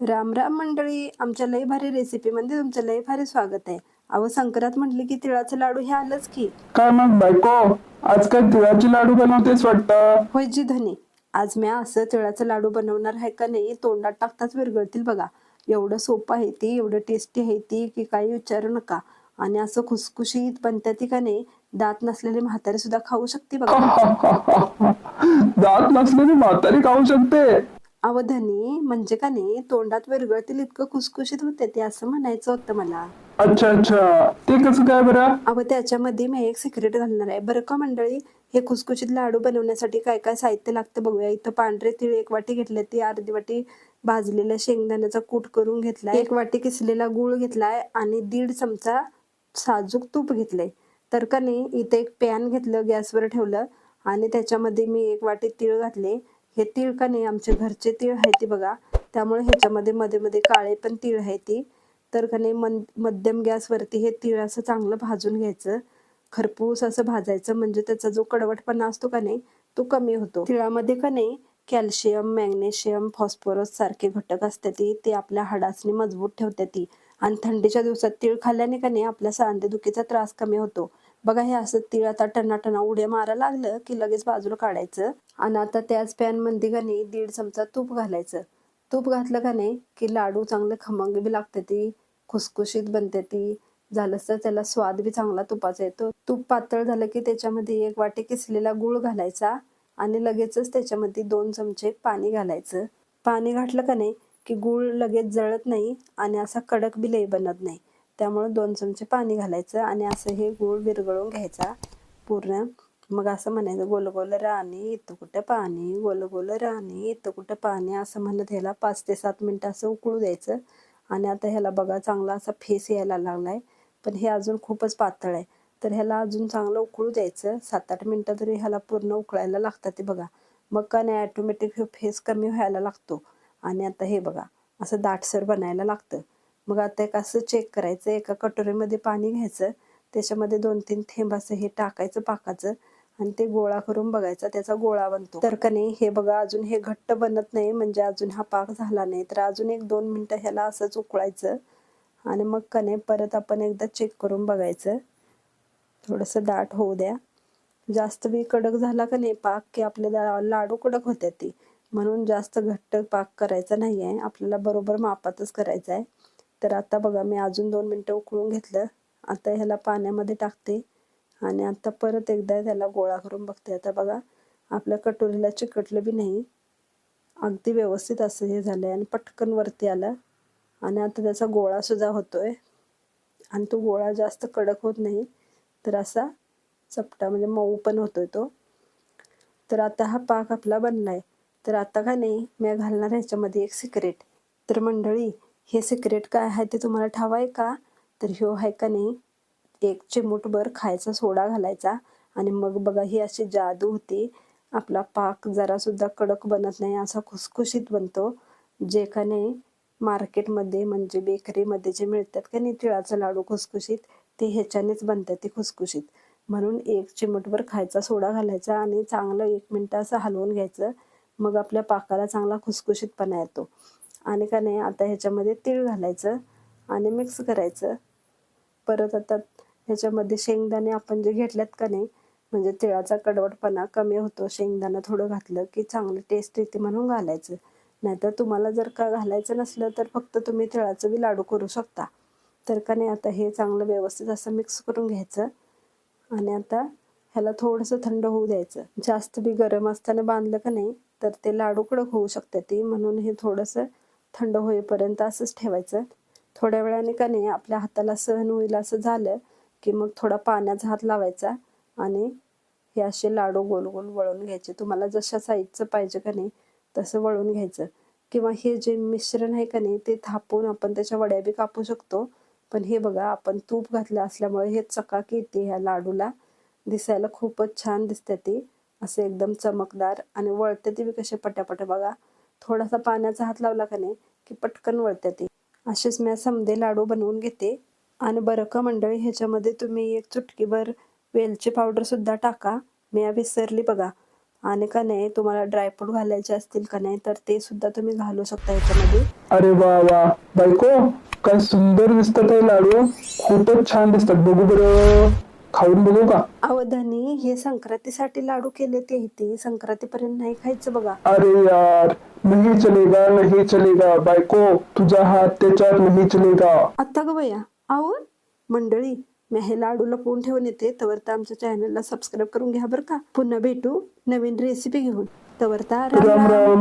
राम राम मंडळी आमच्या लय भारी रेसिपीमध्ये तुमचं लय भारी स्वागत आहे. अहो संक्रांत म्हटली की तिळाचं लाडू हे आलंच की. काय मग बायको? आज काय तिळाचे लाडू बनवतेस वाटतं? होय जी धनी आज मी असं तिळाचं लाडू बनवणार आहे का नाही तोंडात टाकताच विरघळतील बघा. एवढं सोपं आहे ती एवढं टेस्टी आहे ती की काही विचारू नका. आणि असं खुसखुशीत बनते ती का नाही दात नसलेले म्हातारे सुद्धा खाऊ शकते बघा. दात नसलेली म्हातारी खाऊ शकते? अवधनी म्हणजे का नाही तोंडात विरघळतील इतकं खुसखुशीत होते ते असं म्हणायचं होतं मला. अच्छा अच्छा. ते कसं काय बरं? अहो त्याच्यामध्ये मी एक सिक्रेट घालणार आहे. बरं का मंडळी हे खुसखुशीत लाडू बनवण्यासाठी काय काय साहित्य लागतं बघूया. इथं पांढरे तीळ एक वाटी घेतले ती अर्धी वाटी भाजलेल्या शेंगदाण्याचा कूट करून घेतलाय. एक वाटी किसलेला गूळ घेतलाय आणि दीड चमचा साजूक तूप घेतलंय. तर का नाही इथं एक पॅन घेतलं गॅसवर ठेवलं आणि त्याच्यामध्ये मी एक वाटी तीळ घातले. हे तीळ का नाही आमचे घरचे तीळ आहे ती बघा. त्यामुळे ह्याच्यामध्ये मध्ये मध्ये काळे पण तीळ आहे ती. तर का नाही मन मध्यम गॅसवरती हे तीळ असं चांगलं भाजून घ्यायचं. खरपूस असं भाजायचं म्हणजे त्याचा जो कडवटपणा असतो का नाही तो कमी होतो. तिळामध्ये का नाही कॅल्शियम मॅग्नेशियम फॉस्फरस सारखे घटक असतात ती ते आपल्या हाडासने मजबूत ठेवते ती. आणि थंडीच्या दिवसात तीळ खाल्ल्याने का नाही आपल्या सांधेदुखीचा त्रास कमी होतो. बघा हे असं तीळ आता टनाटना उड्या मारा लागलं की लगेच बाजूला काढायचं आणि आता त्याच पॅनमध्ये का नाही दीड चमचा तूप घालायचं. तूप घातलं का नाही की लाडू चांगले खमंग बी लागते ती खुसखुशीत बनते ती. झालंच तर त्याला स्वाद बी चांगला तुपाचा येतो. तूप पातळ झालं की त्याच्यामध्ये एक वाटी किसलेला गुळ घालायचा आणि लगेचच त्याच्यामध्ये दोन चमचे पाणी घालायचं. पाणी घातलं का नाही की गुळ लगेच जळत नाही आणि असा कडक बी लई बनत नाही. त्यामुळे दोन चमचे पाणी घालायचं आणि असं हे गूळ विरघळून घ्यायचा पूर्ण. मग असं म्हणायचं गोल गोल राणी इथं कुठं पाणी? गोल गोल राणी इथं कुठं पाणी? असं म्हणत ह्याला पाच ते सात मिनटं असं उकळू द्यायचं. आणि आता ह्याला बघा चांगला असा फेस यायला लागलाय. पण हे अजून खूपच पातळ आहे. तर ह्याला अजून चांगलं उकळू द्यायचं. सात आठ मिनटं तरी ह्याला पूर्ण उकळायला लागतात ते बघा. मग का नाही ॲटोमॅटिक हे फेस कमी व्हायला लागतो. आणि आता हे बघा असं दाटसर बनायला लागतं. मग आता एक असं चेक करायचं एका कटोरीमध्ये पाणी घ्यायचं त्याच्यामध्ये दोन तीन थेंब असं हे टाकायचं पाकाचं आणि ते गोळा करून बघायचा त्याचा गोळा बनतो. तर का नाही हे बघा अजून हे घट्ट बनत नाही म्हणजे अजून हा पाक झाला नाही. तर अजून एक दोन मिनटं ह्याला असंच उकळायचं आणि मग का नाही परत आपण एकदा चेक करून बघायचं. थोडंसं दाट होऊ द्या. जास्त बी कडक झाला का नाही पाक की आपल्याला लाडू कडक होत्या ती. म्हणून जास्त घट्ट पाक करायचा नाही आहे आपल्याला बरोबर मापातच करायचा आहे तर आता बघा मी अजून दोन मिनटं उकळून घेतलं. आता ह्याला पाण्यामध्ये टाकते आणि आता परत एकदा त्याला गोळा करून बघते. आता बघा आपल्या कटोरीला चिकटलं बी नाही. अगदी व्यवस्थित असं हे झालं आहे आणि पटकन वरती आलं. आणि आता त्याचा गोळासुद्धा होतो होतोय. आणि तो गोळा जास्त कडक होत नाही तर असा चपटा म्हणजे मऊ पण होतोय तो. तर आता हा पाक आपला बनलाय. तर आता का नाही मी घालणार ह्याच्यामध्ये एक सिक्रेट. तर मंडळी हे सिक्रेट काय आहे ते तुम्हाला ठाव आहे का? तर ह्यो आहे का नाही एक चिमूटभर खायचा सोडा घालायचा. आणि मग बघा ही अशी जादू होती. आपला पाक जरासुद्धा कडक बनत नाही असा खुसखुशीत बनतो. जे का नाही मार्केटमध्ये म्हणजे बेकरीमध्ये जे मिळतात का नाही तिळाचं लाडू खुसखुशीत ते ह्याच्यानेच बनतात ते खुसखुशीत. म्हणून एक चिमटभर खायचा सोडा घालायचा आणि चांगलं एक मिनटं असं हलवून घ्यायचं. मग आपल्या पाकाला चांगला खुसखुशीतपणा येतो. आणि का नाही आता ह्याच्यामध्ये तीळ घालायचं आणि मिक्स करायचं. परत आता ह्याच्यामध्ये शेंगदाणे आपण जे घेतल्यात का नाही म्हणजे तिळाचा कडवटपणा कमी होतो शेंगदाणा थोडं घातलं की चांगलं टेस्ट येते म्हणून घालायचं. नाहीतर तुम्हाला जर का घालायचं नसलं तर फक्त तुम्ही तिळाचं बी लाडू करू शकता. तर का नाही आता हे चांगलं व्यवस्थित असं मिक्स करून घ्यायचं आणि आता ह्याला थोडंसं थंड होऊ द्यायचं. जास्त बी गरम असताना बांधलं का नाही तर ते लाडू कडक होऊ शकते ती. म्हणून हे थोडंसं थंड होईपर्यंत असंच ठेवायचं. थोड्या वेळाने का नाही आपल्या हाताला सहन होईल असं झालं की मग थोडा पाण्याचा हात लावायचा आणि हे असे लाडू गोल गोल वळून घ्यायचे. तुम्हाला जशा साईजचं पाहिजे का नाही तसं वळून घ्यायचं. किंवा हे जे मिश्रण आहे का नाही ते थापून आपण त्याच्या वड्या बी कापू शकतो. पण हे बघा आपण तूप घातलं असल्यामुळे हे चकाकी येते ह्या लाडूला. दिसायला खूपच छान दिसते ती. असे एकदम चमकदार आणि वळते ती बी कसे पटापट बघा. थोडासा पाण्याचा हात लावला का नाही की पटकन वळते ते. असेच मी समदे लाडू बनवून घेते. आणि बरं का मंडळी ह्याच्यामध्ये तुम्ही एक चुटकीभर वेलची पावडर सुद्धा टाका. मी या विसरली बघा. आणि का नाही तुम्हाला ड्रायफ्रूट घालायचे असतील का नाही तर ते सुद्धा तुम्ही घालू शकता याच्यामध्ये. अरे वा वा. बायको काय सुंदर दिसतात लाडू. खूपच छान दिसतात. बघू बरं. खाऊन बघू का? अवधानी हे संक्रांतीसाठी लाडू केले ते ते संक्रांतीपर्यंत नाही खायचं बघा. अरे यार नाही चलेगा नाही चलेगा बायको तुझा हात त्याच्यात नाही चलेगा आत्ता ग बया आहो मंडळी मी हे लाडू लपवून ठेवून येते. तवर तर आमच्या चॅनलला सबस्क्राईब करून घ्या बरं का. पुन्हा भेटू नवीन रेसिपी घेऊन. तवर तर राम. राम.